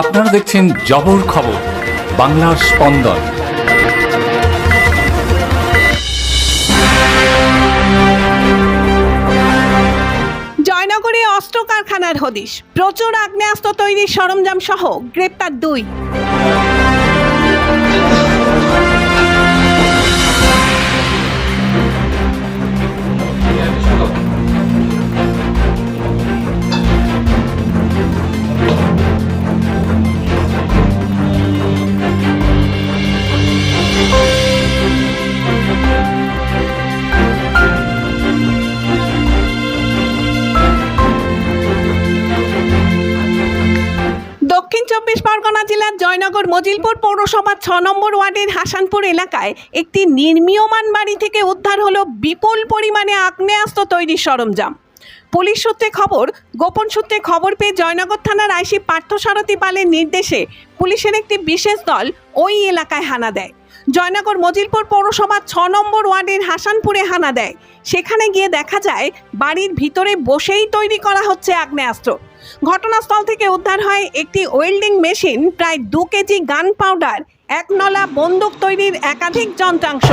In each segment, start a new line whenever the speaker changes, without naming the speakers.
আপনারা দেখছেন জবর খবর, বাংলার স্পন্দন।
জয়নগরে অস্ত্র কারখানার হদিশ। প্রচুর আগ্নেয়াস্ত্র তৈরির সরঞ্জাম সহ গ্রেপ্তার দুই। জেলার জয়নগর মজিলপুর পৌরসভার ছ নম্বর ওয়ার্ডের হাসানপুর এলাকায় একটি নির্মীয়মান বাড়ি থেকে উদ্ধার হল বিপুল পরিমাণে আগ্নেয়াস্ত্র তৈরির সরঞ্জাম। পুলিশ সূত্রে খবর, গোপন সূত্রে খবর পেয়ে জয়নগর থানার আইসি পার্থসারথী পালের নির্দেশে পুলিশের একটি বিশেষ দল ওই এলাকায় হানা দেয়। জয়নগর মজিলপুর পৌরসভার ছ নম্বর ওয়ার্ডের হাসানপুরে হানা দেয়। সেখানে গিয়ে দেখা যায়, বাড়ির ভিতরে বসেই তৈরি করা হচ্ছে আগ্নেয়াস্ত্র। ঘটনাস্থল থেকে উদ্ধার হয় একটি ওয়েল্ডিং মেশিন, প্রায় দু কেজি গান পাউডার, এক নলা বন্দুক তৈরির একাধিক যন্ত্রাংশ।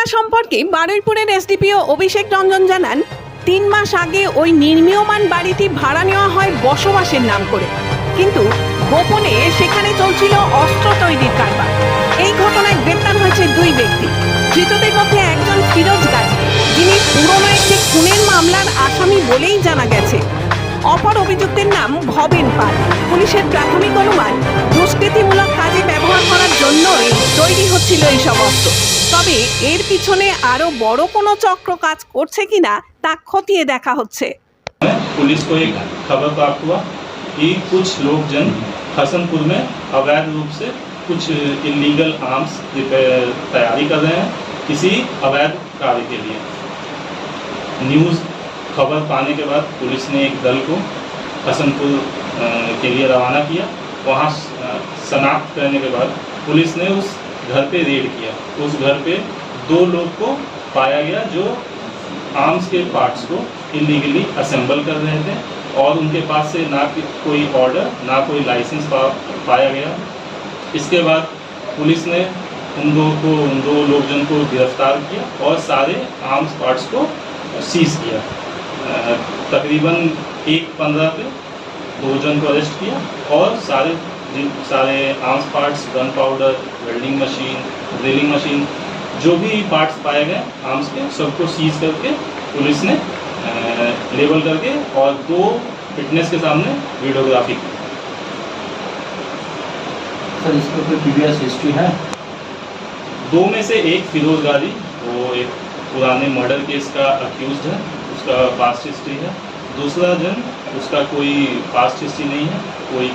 ঘটনা সম্পর্কে বারুইপুরের এসডিপিও অভিষেক রঞ্জন জানান, তিন মাস আগে ওই নির্মীয়মান বাড়িটি ভাড়া নেওয়া হয় বসবাসের নাম করে। কিন্তু গোপনে সেখানে চলছিল অস্ত্র তৈরির কারবার। এই ঘটনায় গ্রেপ্তার হয়েছে দুই ব্যক্তি। ধৃতদের মধ্যে একজন ফিরোজ গাজী, যিনি পুরনো একটি খুনের মামলার আসামি বলেই জানা গেছে। অপর অভিযুক্তের নাম ভবেন পাল পুলিশের প্রাথমিক অনুমান দুষ্কৃতিমূলক কাজে ব্যবহার করার জন্যই তৈরি হচ্ছিল এই সব অস্ত্র তবে এর পিছনে আরো বড় কোনো চক্র কাজ করছে কিনা তা খতিয়ে দেখা হচ্ছে
पुलिस को एक खबर प्राप्त हुआ कि कुछ लोग जन हसनपुर में अवैध रूप से कुछ इलीगल आर्म्स तैयारी कर रहे हैं किसी अवैध कार्य के लिए न्यूज़ खबर पाने के बाद पुलिस ने एक दल को हसनपुर के लिए रवाना किया। वहाँ शनाख्त करने के बाद पुलिस ने उस घर पे रेड किया। उस घर पे दो लोग को पाया गया जो आर्म्स के पार्ट्स को इलीगली असेंबल कर रहे थे और उनके पास से ना कोई ऑर्डर ना कोई लाइसेंस पा, पाया गया। इसके बाद पुलिस ने उन दो को उन दो लोग जन को गिरफ़्तार किया और सारे आर्म्स पार्ट्स को सीज किया। तकरीबन एक पंद्रह पे दो जन को अरेस्ट किया और सारे जिन- सारे arms parts gun powder welding machine drilling machine जो भी पार्ट्स पाए गए आर्म्स के सबको सीज करके पुलिस ने लेबल करके और दो फिटनेस के सामने वीडियोग्राफी की
सर इसका कोई प्रीवियस हिस्ट्री है?
दो में से एक फिरोज गाजी वो एक पुराने मर्डर केस का अक्यूज है। उसका पास्ट हिस्ट्री है। दूसरा जन उसका कोई पास्ट हिस्ट्री नहीं है। कोई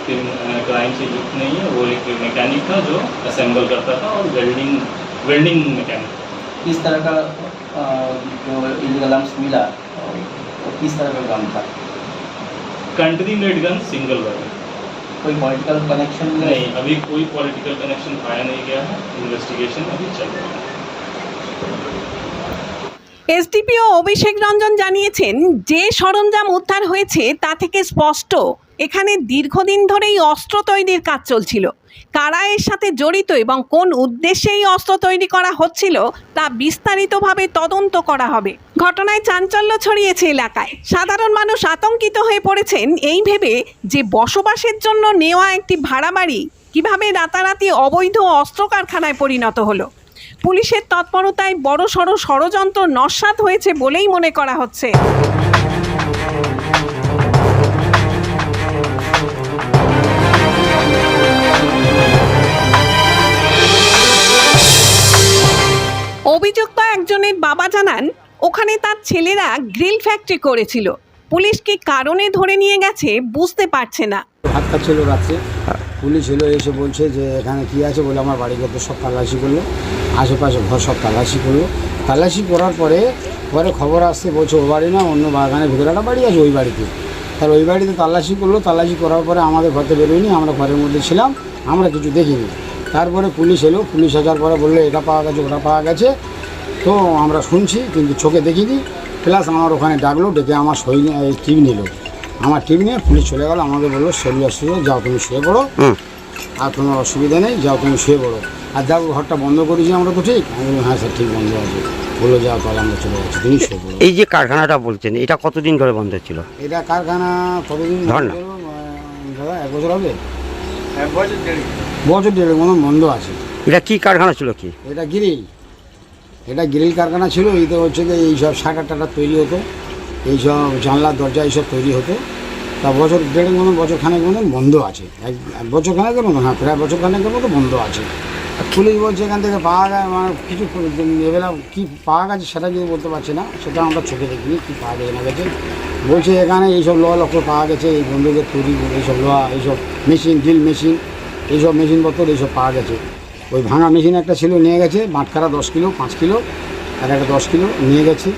क्राइम से युक्त नहीं है। वो एक मैकेनिक था जो असेंबल करता था और वेल्डिंग वेल्डिंग मैकेनिक
किस तरह का जो इलीगल आर्म्स मिला वो किस तरह का काम था?
Country made gun single word
कोई पॉलिटिकल कनेक्शन
नहीं अभी कोई पॉलिटिकल कनेक्शन पाया नहीं गया है। इन्वेस्टिगेशन अभी चल रहा है।
এসডিপিও অভিষেক রঞ্জন জানিয়েছেন, যে সরঞ্জাম উদ্ধার হয়েছে তা থেকে স্পষ্ট। এখানে দীর্ঘদিন ধরেই অস্ত্র তৈরির কাজ চলছিল। কারা এর সাথে জড়িত এবং কোন উদ্দেশ্যে এই অস্ত্র তৈরি করা হচ্ছিল, তা বিস্তারিতভাবে তদন্ত করা হবে। ঘটনায় চাঞ্চল্য ছড়িয়েছে এলাকায়। সাধারণ মানুষ আতঙ্কিত হয়ে পড়েছেন এই ভেবে যে বসবাসের জন্য নেওয়া একটি ভাড়া বাড়ি কীভাবে রাতারাতি অবৈধ অস্ত্র কারখানায় পরিণত হলো। পুলিশের তৎপরতায় বড় সড় ষড়যন্ত্র নস্বাত হয়েছে বলেই মনে করা হচ্ছে। অভিযুক্ত একজনের বাবা জানান, ওখানে তার ছেলেরা গ্রিল ফ্যাক্টরি করেছিল। পুলিশ কি কারণে ধরে নিয়ে গেছে বুঝতে পারছে না।
পুলিশ এলো, এসে বলছে যে এখানে কি আছে বলে আমার বাড়ি ঘর সব তালাশি করল। আশেপাশে ঘর সব তালাশি করল। তালাশি করার পরে পরে খবর আসছে, বলছে ও বাড়ি না, অন্য বাগানের ভিতরে একটা বাড়ি আছে ওই বাড়িতে। তার ওই বাড়িতে তালাশি করল তালাশি করার পরে আমাদের ঘরতে বেরোয়নি, আমরা ঘরের মধ্যে ছিলাম, আমরা কিছু দেখিনি। তারপরে পুলিশ এলো, পুলিশ আসার পরে বলল, এটা পাওয়া গেছে, ওটা পাওয়া গেছে। তো আমরা শুনছি, কিন্তু চোখে দেখিনি। প্লাস আমার ওখানে ডাকলো, ডেকে আমার সই টিপ নিল। আমার টিপ নিয়ে পুলিশ চলে গেল আমাকে বলল শরীর অসুস্থ যাও তুমি শুয়ে পড়ো। আর কোনো অসুবিধা নেই যাও তুমি শুয়ে পড়ো। আর দেখো ঘরটা বন্ধ করেছি আমরা তো ঠিক? আমি বললাম, হ্যাঁ স্যার ঠিক বন্ধ আছে। বলল যাও তাহলে আমরা চলে যাচ্ছি তুমি শুয়ে পড়ো।
এই যে কারখানাটা বলছেন এটা কতদিন ধরে বন্ধ ছিল?
এটা কারখানা কতদিন
ধর না।
দাদা এক বছর হবে? বছর দেড়েক মতন বন্ধ আছে।
এটা কি কারখানা ছিল কি?
এটা গ্রিল। এটা গ্রিল কারখানা ছিল এইতে হচ্ছে যে এইসব শাটার টাটার তৈরি হতো। এইসব জানলার দরজা এইসব তৈরি হতো। তা বছর দেড়েক বছর খানেক মতন বন্ধ আছে। এক এক বছর খানেকের মতন হ্যাঁ প্রায় বছর খানেকের মতো বন্ধ আছে। আর পুলিশ বলছে এখান থেকে পাওয়া যায় মানে কিছু এবেলা কী পাওয়া গেছে সেটা যদি বলতে পারছি না, সেটা আমরা চোখে দেখিনি, কী পাওয়া যায় না গেছে। বলছে এখানে এইসব লোহা লক্ষ পাওয়া গেছে, এই বন্ধুদের তৈরি, এইসব লোহা, এইসব মেশিন, ড্রিল মেশিন, এইসব মেশিনপত্র এইসব পাওয়া গেছে। ওই ভাঙা মেশিন একটা ছিল, নিয়ে গেছে, বাটখারা দশ কিলো, পাঁচ কিলো, আর একটা দশ কিলো নিয়ে গেছে।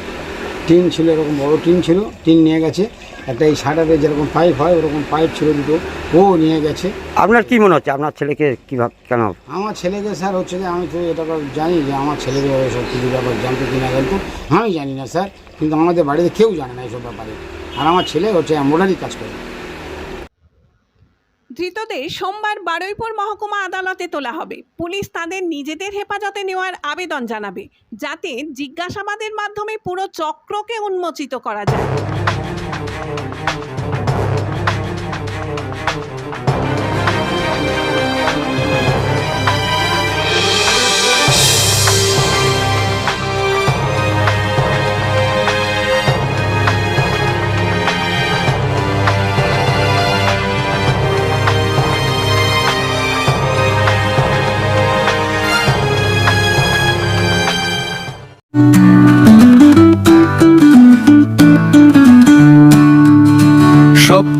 টিন ছিল এরকম বড় টিন ছিল টিন নিয়ে গেছে। একটা এই শাটারে যেরকম পাইপ হয় ওরকম পাইপ ছিল দুটো ও নিয়ে গেছে।
আপনার কি মনে হচ্ছে? আপনার ছেলেকে কীভাবে কেন?
আমার ছেলেকে স্যার হচ্ছে যে আমি তো এটা জানি যে আমার ছেলেকে সব কিছু ব্যাপার জানতে কিনা জানতো আমি জানি না স্যার। কিন্তু আমাদের বাড়িতে কেউ জানে না এইসব ব্যাপারে। আর আমার ছেলে হচ্ছে অ্যাম্বুলারি কাজ করে।
ধৃতদের সোমবার বারুইপুর মহকুমা আদালতে তোলা হবে। পুলিশ তাদের নিজেদের হেফাজতে নেওয়ার আবেদন জানাবে, যাতে জিজ্ঞাসাবাদের মাধ্যমে পুরো চক্রকে উন্মোচিত করা যায়।